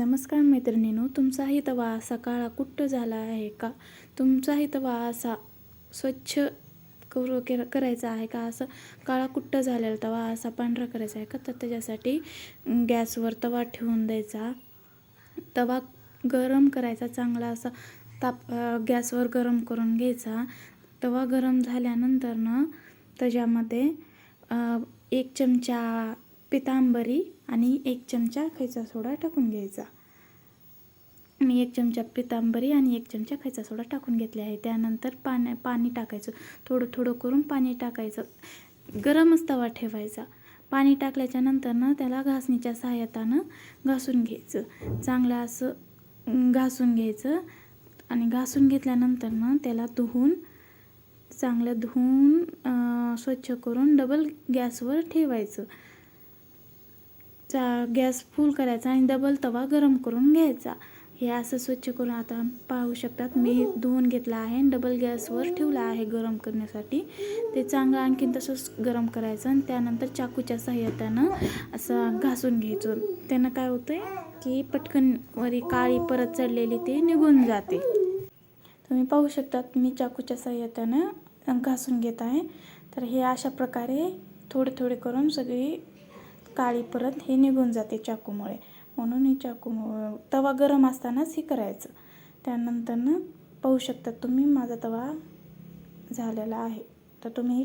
नमस्कार मैत्रिणीनो तुमचाही तवा असा काळा कुट्ट झाला आहे का? तुमचाही तवा असा स्वच्छ करू करायचा आहे का? असं काळा कुट्ट झालेला तवा असा पांढरा करायचा आहे का? तर त्याच्यासाठी गॅसवर तवा ठेवून द्यायचा. तवा गरम करायचा चांगला असा ताप गॅसवर गरम करून घ्यायचा. तवा गरम झाल्यानंतर ना त्याच्यामध्ये एक चमचा पितांबरी आणि एक चमचा खायचा सोडा टाकून घ्यायचा. मी एक चमचा पितांबरी आणि एक चमचा खायचा सोडा टाकून घेतले आहे. त्यानंतर पाण्या पाणी टाकायचं. थोडं थोडं करून पाणी टाकायचं. गरमच तवा ठेवायचा. पाणी टाकल्याच्या नंतरनं त्याला घासणीच्या सहाय्यतानं घासून घ्यायचं. चांगलं असं घासून घ्यायचं. आणि घासून घेतल्यानंतर ना त्याला धुवून चांगलं धुवून स्वच्छ करून डबल गॅसवर ठेवायचं. चा गॅस फुल करायचा आणि डबल तवा गरम करून घ्यायचा. हे असं स्वच्छ करून आता पाहू शकतात. मी धुवून घेतला आहे आणि डबल गॅसवर ठेवला आहे गरम करण्यासाठी. ते चांगलं आणखीन तसंच गरम करायचं आणि त्यानंतर चाकूच्या सहाय्यतानं असं घासून घ्यायचं. त्यानं काय होतं आहे की पटकन वरी काळी परत चढलेली ते निघून जाते. तुम्ही पाहू शकतात मी चाकूच्या सहाय्यतानं घासून घेत आहे. तर हे अशा प्रकारे थोडे थोडे करून सगळी काळी परत हे निघून जाते चाकूमुळे. म्हणून हे चाकू तवा गरम असतानाच हे करायचं. त्यानंतरनं पाहू शकतात तुम्ही माझा तवा झालेला आहे. तर तुम्ही